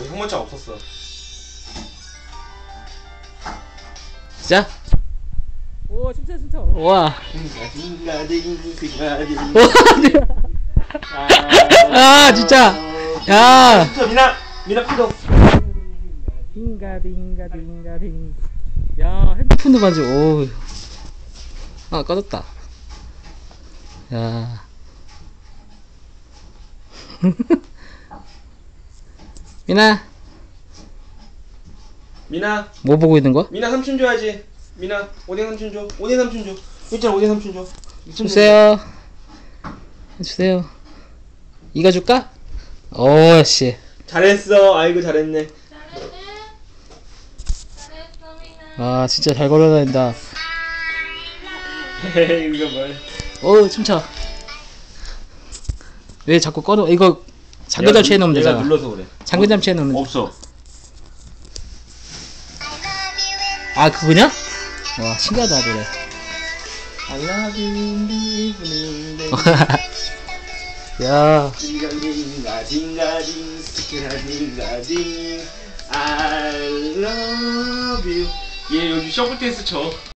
거의 형모차 없었어. 자. 오 춤춰 춤춰. 와. 아 진짜. 야. 진짜 미나 미나 피도. 딩가딩가딩가딩. 야 핸드폰도 가지고. 오. 아 꺼졌다. 야. 미나 미나 뭐 보고 있는 거야? 미나 삼촌 줘야지. 미나 오뎅 삼촌 줘. 오뎅 삼촌 줘. 있잖아 오뎅 삼촌 줘. 삼촌 주세요. 주세요. 이거 줄까? 오 씨. 줘. 잘했어. 아이고 잘했네. 아 진짜 잘 걸어다닌다. 이거 뭐야? 오 춤춰. 왜 자꾸 꺼놓? 이거 장기 잡치해 놓으면 얘가 되잖아. 눌러서 그래. 장기 잡치해 놓으면. 없어. 아 그거냐? 와 신기하다 노래. I love you in the evening. 야. 딩가딩가 딩가딩 스키라딩가딩 I love you 얘 요즘 셔플 댄스 쳐